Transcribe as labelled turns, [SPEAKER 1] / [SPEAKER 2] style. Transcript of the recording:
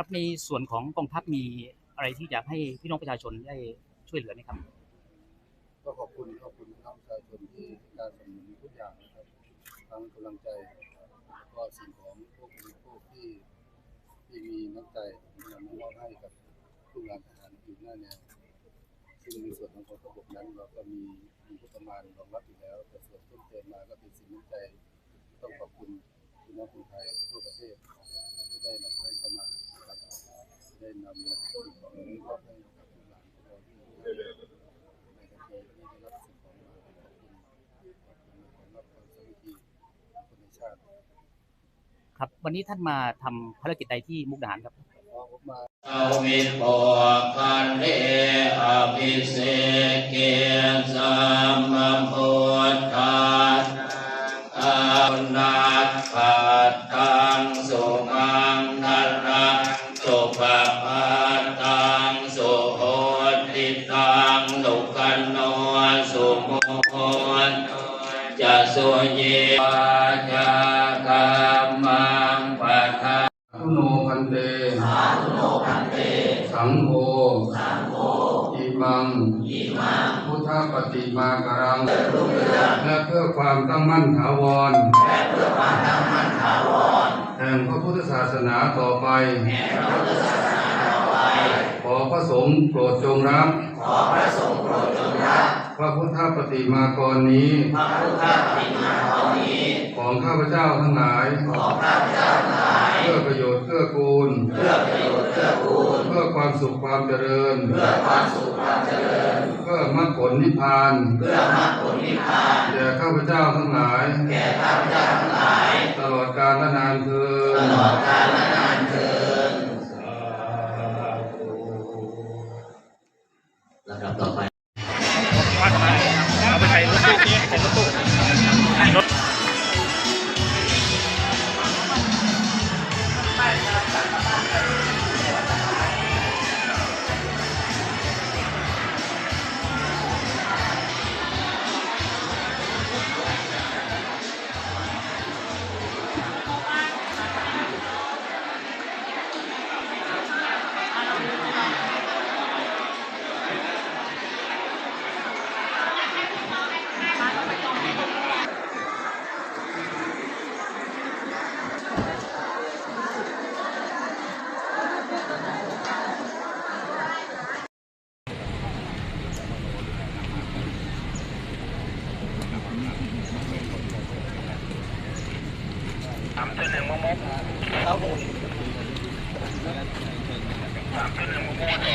[SPEAKER 1] ครับในส่วนของกองทัพมีอะไรที่อยากให้พี่น้องประชาชนได้ช่วยเหลือไหมครับ
[SPEAKER 2] ก็ขอบคุณขอบคุณพี่น้องประชาชนที่การสนับสนุนทุกอย่างนะครับทั้งกำลังใจก็สิ่งของพวกบริโภคที่ที่มีน้ำใจนำมามอบให้กับทุกงานทหารอยู่หน้าแนวซึ่งในส่วนของกองทัพบกนั้นเราก็มีมีงบประมาณรองรับอยู่แล้ว แต่ส่วนเพิ่มเติมมาก็เป็นสิ่งน้ำใจ ต้องขอบคุณพี่น้องคนไทยทั่วประเทศ ครับ วันนี้
[SPEAKER 1] ท่านมาทำภารกิจใดที่มุกดาหารครับ
[SPEAKER 2] พอผมมา
[SPEAKER 3] อาวินโภคันเดอภิเศกเกสัมมพุทธาอานัตปัต ปปัตตังสุโหติตังลุกันโนสุโมนจะสุเยวาจากรรมังปัฏฐา
[SPEAKER 2] ทุโนพันเตสาธุโนพันเต สังโฆสังโฆอิมังอิมังพุทธปฏิมาการังและเพื่อความตั้งมั่นถาวรและเพื่อความตั้งมั่นถาวรแห่งพระพุทธศาสนาต่อไปแห่งพระพุทธศาสนาต่อไป ขอพระสงฆ์โปรดจงรับ ขอพระสงฆ์โปรดจงรับ พระพุทธปฏิมากรนี้ พระพุทธปฏิมากรนี้ของข้าพเจ้าทั้งหลาย เพื่อประโยชน์เพื่อกูล เพื่อประโยชน์เพื่อกูล เพื่อความสุขความเจริญ เพื่อความสุขความเจริญ เพื่อมรรคผลนิพพาน เพื่อมรรคผลนิพพานแก่ข้าพเจ้าทั้งหลาย แก่ข้าพเจ้าทั้งหลาย ตลอดกาลนานเทินตลอดกาล
[SPEAKER 1] Thank you.